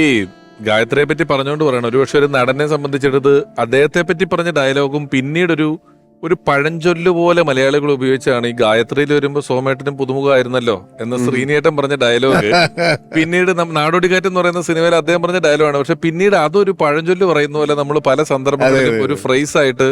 ഈ ഗായത്രിയെ പറ്റി പറഞ്ഞുകൊണ്ട് പറയണം. ഒരുപക്ഷെ ഒരു നടനെ സംബന്ധിച്ചിടത്ത് അദ്ദേഹത്തെ പറ്റി പറഞ്ഞ ഡയലോഗും പിന്നീടൊരു ഒരു പഴഞ്ചൊല്ല് പോലെ മലയാളികൾ ഉപയോഗിച്ചാണ് ഈ ഗായത്രിയിൽ വരുമ്പോൾ സോമേട്ടനും പുതുമുഖമായിരുന്നല്ലോ എന്ന ശ്രീനിയേട്ടൻ പറഞ്ഞ ഡയലോഗ്. പിന്നീട് നാടോടിക്കാറ്റ് എന്ന് പറയുന്ന സിനിമയിൽ അദ്ദേഹം പറഞ്ഞ ഡയലോഗാണ്. പക്ഷെ പിന്നീട് അതൊരു പഴഞ്ചൊല്ല് പറയുന്ന പോലെ നമ്മൾ പല സന്ദർഭങ്ങളിലും ഒരു ഫ്രൈസ് ആയിട്ട്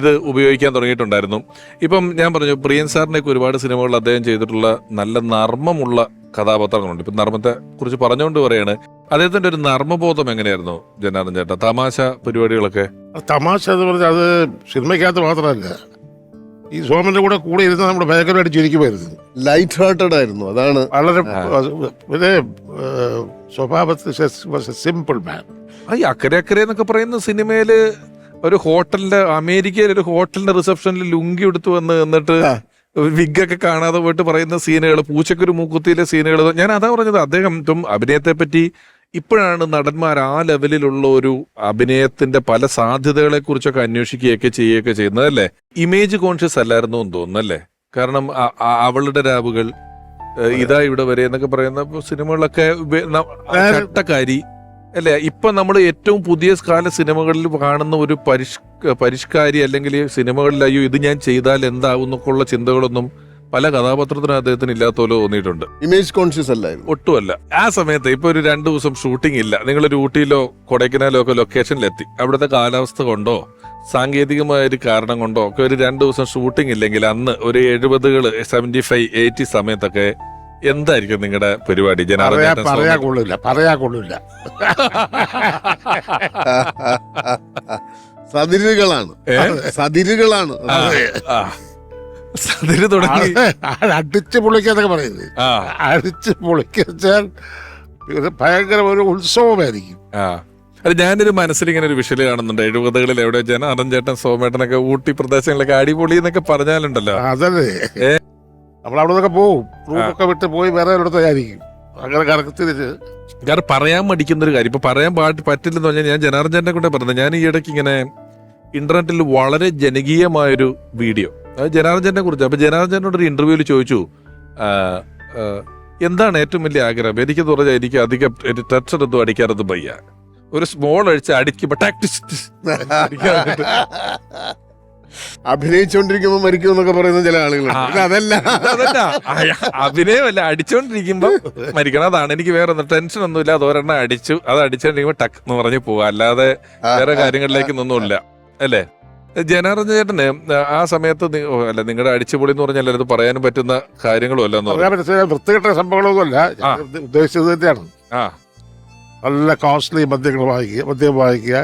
ഇത് ഉപയോഗിക്കാൻ തുടങ്ങിയിട്ടുണ്ടായിരുന്നു. ഇപ്പം ഞാൻ പറഞ്ഞു പ്രിയൻ സാറിനെയൊക്കെ ഒരുപാട് സിനിമകളിൽ അദ്ദേഹം ചെയ്തിട്ടുള്ള നല്ല നർമ്മമുള്ള കഥാപാത്രങ്ങളുണ്ട്. ഇപ്പൊ നർമ്മത്തെ കുറിച്ച് പറഞ്ഞുകൊണ്ട് പറയാണ് അദ്ദേഹത്തിന്റെ ഒരു നർമ്മബോധം എങ്ങനെയായിരുന്നു ജനാർദ്ദൻ ചേട്ടാ തമാശ പരിപാടികളൊക്കെ? തമാശ എന്ന് പറഞ്ഞാൽ അത് സിനിമയ്ക്കകത്ത് മാത്രമല്ല. ഈ സോമന്റെ കൂടെ കൂടെ ഇരുന്ന് നമ്മുടെ ഭയങ്കരമായിട്ട് ചിരിക്കുമായിരുന്നു. ലൈറ്റ് ഹാർട്ടഡ് ആയിരുന്നു അതാണ്. വളരെ പിന്നെ സ്വഭാവത്തിൽ സിമ്പിൾ മാൻ ഈ അക്കരെ അക്കരെ എന്നൊക്കെ പറയുന്ന സിനിമയിൽ ഒരു ഹോട്ടലിന്റെ അമേരിക്കയിൽ ഒരു ഹോട്ടലിന്റെ റിസപ്ഷനിൽ ലുങ്കി എടുത്തു വന്ന് എന്നിട്ട് ആ. വിഗൊക്കെ കാണാതെ പോയിട്ട് പറയുന്ന സീനുകൾ പൂച്ചക്കൊരു മൂക്കുത്തിയിലെ സീനുകൾ ഞാൻ അതാ പറഞ്ഞത് അദ്ദേഹം ഇപ്പം അഭിനയത്തെ പറ്റി ഇപ്പോഴാണ് നടന്മാർ ആ ലെവലിലുള്ള ഒരു അഭിനയത്തിന്റെ പല സാധ്യതകളെ കുറിച്ചൊക്കെ അന്വേഷിക്കുകയൊക്കെ ചെയ്യുകയൊക്കെ ചെയ്യുന്നത് അല്ലേ ഇമേജ് കോൺഷ്യസ് അല്ലായിരുന്നു എന്ന് തോന്നുന്നു അല്ലേ കാരണം അവളുടെ രാവുകൾ ഇതാ ഇവിടെ വരെ എന്നൊക്കെ പറയുന്ന സിനിമകളൊക്കെ ചട്ടക്കാരി അല്ലേ? ഇപ്പൊ നമ്മൾ ഏറ്റവും പുതിയ കാല സിനിമകളിൽ കാണുന്ന ഒരു പരിഷ് പരിഷ്കാരി അല്ലെങ്കിൽ സിനിമകളിൽ അയ്യോ ഇത് ഞാൻ ചെയ്താൽ എന്താവും എന്നൊക്കെ ഉള്ള ചിന്തകളൊന്നും പല കഥാപാത്രത്തിനും അദ്ദേഹത്തിന് ഇല്ലാത്ത പോലെ തോന്നിയിട്ടുണ്ട്. ഇമേജ് കോൺഷ്യസ് അല്ലായിരുന്നു. ഒട്ടുമല്ല. ആ സമയത്ത് ഇപ്പൊ ഒരു രണ്ടു ദിവസം ഷൂട്ടിംഗ് ഇല്ല. നിങ്ങൾ ഒരു ഊട്ടിയിലോ കൊടൈക്കനാലോ ഒക്കെ ലൊക്കേഷനിലെത്തി അവിടുത്തെ കാലാവസ്ഥ കൊണ്ടോ സാങ്കേതികമായ ഒരു കാരണം കൊണ്ടോ ഒക്കെ ഒരു രണ്ടു ദിവസം ഷൂട്ടിംഗ് ഇല്ലെങ്കിൽ അന്ന് ഒരു എഴുപതുകൾ സെവന്റി ഫൈവ് എയ്റ്റി സമയത്തൊക്കെ എന്തായിരിക്കും നിങ്ങളുടെ പരിപാടി? പറയാ ജനാർദ്ദൻ പറയാ കൊള്ളില്ല പറയാ കൊള്ളില്ല. സതിരുകളാണ്. ഏ? സതിരുകളാണ്. സതിര് തുടങ്ങി. അടിച്ചു പൊളിക്കാന്നൊക്കെ പറയുന്നത്. ആ. അടിച്ച് പൊളിക്കാച്ചാൽ ഇത് ഭയങ്കര ഒരു ഉത്സവമായിരിക്കും. ആ. അത് ഞാനൊരു മനസ്സിൽ ഇങ്ങനെ ഒരു വിഷയം കാണുന്നുണ്ട്. എഴുപതുകളിൽ എവിടെ ജനാർദ്ദൻ ചേട്ടൻ സോമേട്ടനൊക്കെ ഊട്ടി പ്രദേശങ്ങളിലൊക്കെ അടിപൊളി എന്നൊക്കെ പറഞ്ഞാലുണ്ടല്ലോ. അതല്ലേ. നമ്മൾ അവിടെ നിന്നൊക്കെ പോവും റൂമൊക്കെ വിട്ട് പോയി വേറെ ഒരിടത്തായിരിക്കും അങ്ങനെ കറക്കി തിരിച്ച് കാരണം പറയാൻ മടിക്കുന്ന ഒരു കാര്യം. ഇപ്പൊ പറയാൻ പാട്ട് പറ്റില്ലെന്ന് പറഞ്ഞാൽ ഞാൻ ജനാർദ്ദൻ കൂടെ പറഞ്ഞത്. ഞാൻ ഈ ഇടയ്ക്ക് ഇങ്ങനെ ഇന്റർനെറ്റിൽ വളരെ ജനകീയമായൊരു വീഡിയോ. അത് ജനാർദ്ദൻ കുറിച്ച്. അപ്പൊ ജനാർജനോട് ഒരു ഇന്റർവ്യൂവിൽ ചോദിച്ചു എന്താണ് ഏറ്റവും വലിയ ആഗ്രഹം? എനിക്ക് പറഞ്ഞാൽ എനിക്ക് അധികം ടച്ച് എടുത്തും അടിക്കാറൊന്നും വയ്യ. ഒരു സ്മോൾ അടിച്ച് അടിക്കുമ്പോ ടാക്ടിസ്റ്റ്. അഭിനയിച്ചോണ്ടിരിക്കുമ്പോ മരിക്കും എന്നൊക്കെ പറയുന്ന ചില ആളുകളുണ്ട് അതല്ല. അതല്ല. അഭിനയമല്ല അടിച്ചോണ്ടിരിക്കുമ്പോ മരിക്കണം അതാണ് എനിക്ക് വേറെ ഒന്നും ടെൻഷൻ ഒന്നുമില്ല. അത് ഒരെണ്ണം അടിച്ചു. അത് അടിച്ചോണ്ടിരിക്കുമ്പോ ടക്ക് എന്ന് പറഞ്ഞ് പോവാ. അല്ലാതെ വേറെ കാര്യങ്ങളിലേക്ക് ഒന്നുമില്ല അല്ലേ? ജനാർദ്ദന ചേട്ടന് ആ സമയത്ത് അല്ല നിങ്ങളുടെ അടിച്ചുപൊളി എന്ന് പറഞ്ഞാൽ അത് പറയാനും പറ്റുന്ന കാര്യങ്ങളും അല്ല വൃത്തികെട്ട സംഭവങ്ങളൊന്നും അല്ല ഉദ്ദേശിച്ചത് തന്നെയാണ്. ആ. നല്ല കോസ്റ്റ്ലി മദ്യങ്ങൾ വാങ്ങിക്കുക മദ്യം വാങ്ങിക്കുക.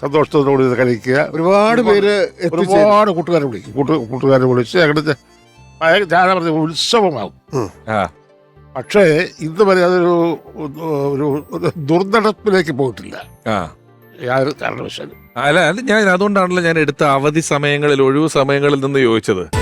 സന്തോഷത്തോടുകൂടി ഇത് കഴിക്കുക. ഒരുപാട് പേര് എത്തിച്ചേരും. ഒരുപാട് കൂട്ടുകാരെ വിളിക്കും. കൂട്ടു കൂട്ടുകാരെ വിളിച്ച് ഞങ്ങളുടെ ഞാൻ പറഞ്ഞ ഉത്സവമാകും ആ. പക്ഷേ ഇന്ന് വരെ അതൊരു ഒരു ഒരു ദുർനടപ്പിലേക്ക് പോയിട്ടില്ല. ആ. യാതൊരു കാരണവശാലും. അല്ല അല്ല ഞാൻ അതുകൊണ്ടാണല്ലോ ഞാൻ എടുത്ത അവധി സമയങ്ങളിൽ ഒഴിവ് സമയങ്ങളിൽ നിന്ന് ചോദിച്ചത്.